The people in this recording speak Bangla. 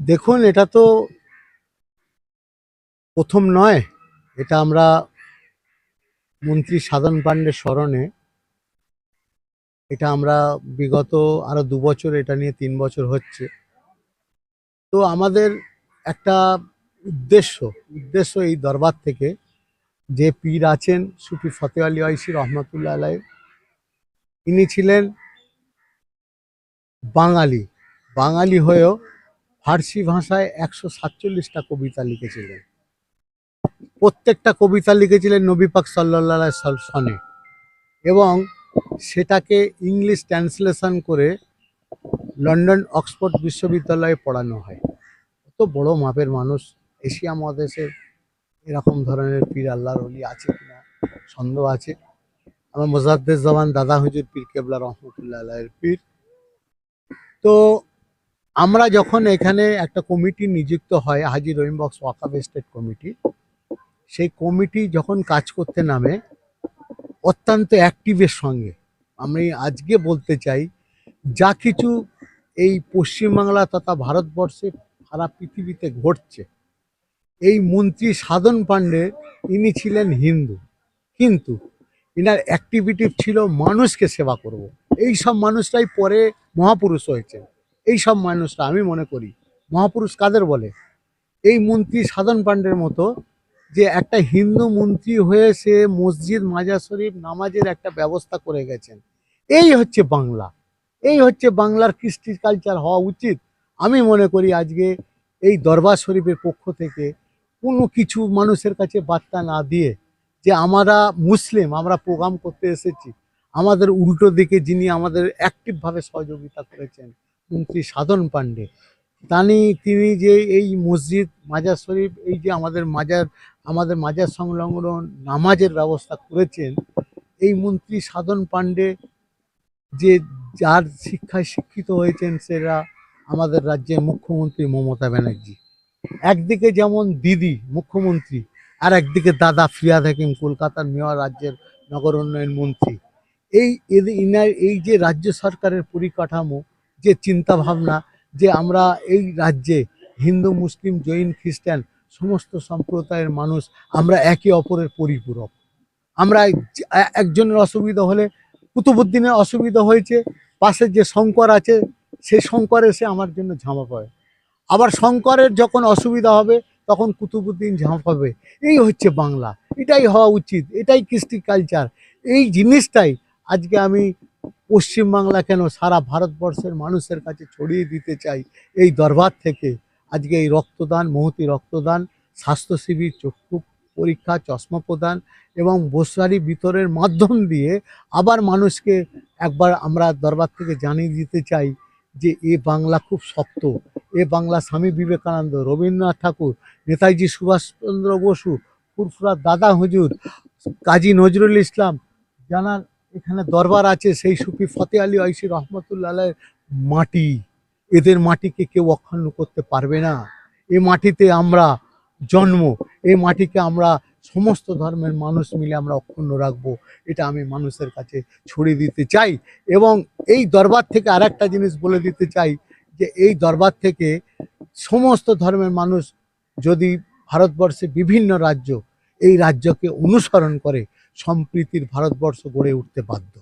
দেখুন, এটা তো প্রথম নয়। এটা আমরা মন্ত্রী সাধন পাণ্ডের স্মরণে এটা আমরা বিগত আরও দু বছর এটা নিয়ে তিন বছর হচ্ছে। তো আমাদের একটা উদ্দেশ্য উদ্দেশ্য এই দরবার থেকে যে পীর আছেন সুফি ফতে আলী আইসি রহমতুল্লাহ আলাই ইনি ছিলেন বাঙালি। বাঙালি হয়েও ফার্সি ভাষায় একশো সাতচল্লিশটা কবিতা লিখেছিলেন। প্রত্যেকটা কবিতা লিখেছিলেন নবী পাক সাল্লাহ সনে। এবং সেটাকে ইংলিশ ট্রান্সলেশন করে লন্ডন অক্সফোর্ড বিশ্ববিদ্যালয়ে পড়ানো হয়। কত বড় মাপের মানুষ, এশিয়া মহাদেশে এরকম ধরনের পীর আল্লাহর অলি আছে কিনা সন্দেহ আছে? আমার মোজাদ্দেদ জবান দাদা হুজুর পীর কেবলা রহমতুল্লাহ আল্লাহের পীর। তো আমরা যখন এখানে একটা কমিটি নিযুক্ত হয়, হাজি রহিম বক্স ওয়াকাফ স্টেট কমিটি, সেই কমিটি যখন কাজ করতে নামে, অত্যন্ত অ্যাক্টিভের সঙ্গে, আমি আজকে বলতে চাই, যা কিছু এই পশ্চিমবাংলা তথা ভারতবর্ষে সারা পৃথিবীতে ঘটছে, এই মন্ত্রী সাধন পাণ্ডে, ইনি ছিলেন হিন্দু কিন্তু ইনার অ্যাক্টিভিটি ছিল মানুষকে সেবা করব। এই সব মানুষরাই পরে মহাপুরুষ হয়েছে এই সব মানুষরা, আমি মনে করি, মহাপুরুষ কাদের বলে? এই মন্ত্রী সাধন পাণ্ডের মতো যে একটা হিন্দু মন্ত্রী হয়ে সে মসজিদ মাজার শরীফ, নামাজের একটা ব্যবস্থা করে গেছেন। এই হচ্ছে বাংলা। এই হচ্ছে বাংলার কৃষ্টি কালচার হওয়া উচিত। আমি মনে করি আজকে এই দরবার শরীফের পক্ষ থেকে কোনো কিছু মানুষের কাছে বার্তা না দিয়ে যে আমরা মুসলিম, আমরা প্রোগ্রাম করতে এসেছি, আমাদের উল্টো দিকে যিনি আমাদের অ্যাক্টিভভাবে সহযোগিতা করেছেন মন্ত্রী সাধন পাণ্ডে তানি, তিনি যে এই মসজিদ, মাজার শরীফ, এই যে আমাদের মাজার আমাদের মাজার সংলগ্ন নামাজের ব্যবস্থা করেছেন, এই মন্ত্রী সাধন পাণ্ডে যে যার শিক্ষায় শিক্ষিত হয়েছেন সেরা আমাদের রাজ্যের মুখ্যমন্ত্রী মমতা ব্যানার্জি। একদিকে যেমন দিদি মুখ্যমন্ত্রী, আর একদিকে দাদা ফিয়াদ হাকিম, কলকাতার মেয়র, রাজ্যের নগর উন্নয়ন মন্ত্রী। এই এই যে রাজ্য সরকারের পরিকাঠামো যে চিন্তা ভাবনা যে আমরা এই রাজ্যে হিন্দু, মুসলিম, জৈন, খ্রিস্টান সমস্ত সম্প্রদায়ের মানুষ আমরা একে অপরের পরিপূরক। আমরা একজনের অসুবিধা হলে কুতুবুদ্দিনের অসুবিধা হয়েছে, পাশে যে শঙ্কর আছে, সেই শঙ্কর এসে আমার জন্য ঝামা পাবে আবার শঙ্করের যখন অসুবিধা হবে, তখন কুতুবুদ্দিন ঝাঁপ হবে এই হচ্ছে বাংলা। এটাই হওয়া উচিত। এটাই কৃষ্টি কালচার এই জিনিসটাই আজকে আমি পশ্চিমবাংলা কেন সারা ভারতবর্ষের মানুষের কাছে ছড়িয়ে দিতে চাই? এই দরবার থেকে আজকে এই রক্তদান, মহতি রক্তদান, স্বাস্থ্য শিবির, চক্ষু পরীক্ষা, চশমা প্রদান এবং বসারি বিতরের মাধ্যম দিয়ে আবার মানুষকে একবার আমরা দরবার থেকে জানিয়ে দিতে চাই যে এ বাংলা খুব শক্ত। এ বাংলা স্বামী বিবেকানন্দ, রবীন্দ্রনাথ ঠাকুর, নেতাজি সুভাষচন্দ্র বসু ফুরফুরার দাদা হুজুর, কাজী নজরুল ইসলাম জানার এখানে দরবার আছে, সেই সুফি ফতে আলী ঐশী রহমতুল্লাহ মাটি। এদের মাটিকে কেউ অক্ষুণ্ণ করতে পারবে না। এ মাটিতে আমরা জন্ম এই মাটিকে আমরা সমস্ত ধর্মের মানুষ মিলে আমরা অক্ষুণ্ণ রাখব। এটা আমি মানুষের কাছে ছড়িয়ে দিতে চাই এবং এই দরবার থেকে আর একটা জিনিস বলে দিতে চাই যে, এই দরবার থেকে সমস্ত ধর্মের মানুষ যদি ভারতবর্ষে বিভিন্ন রাজ্য এই রাজ্যকে অনুসরণ করে সম্প্রীতির ভারতবর্ষ গড়ে উঠতে বাধ্য।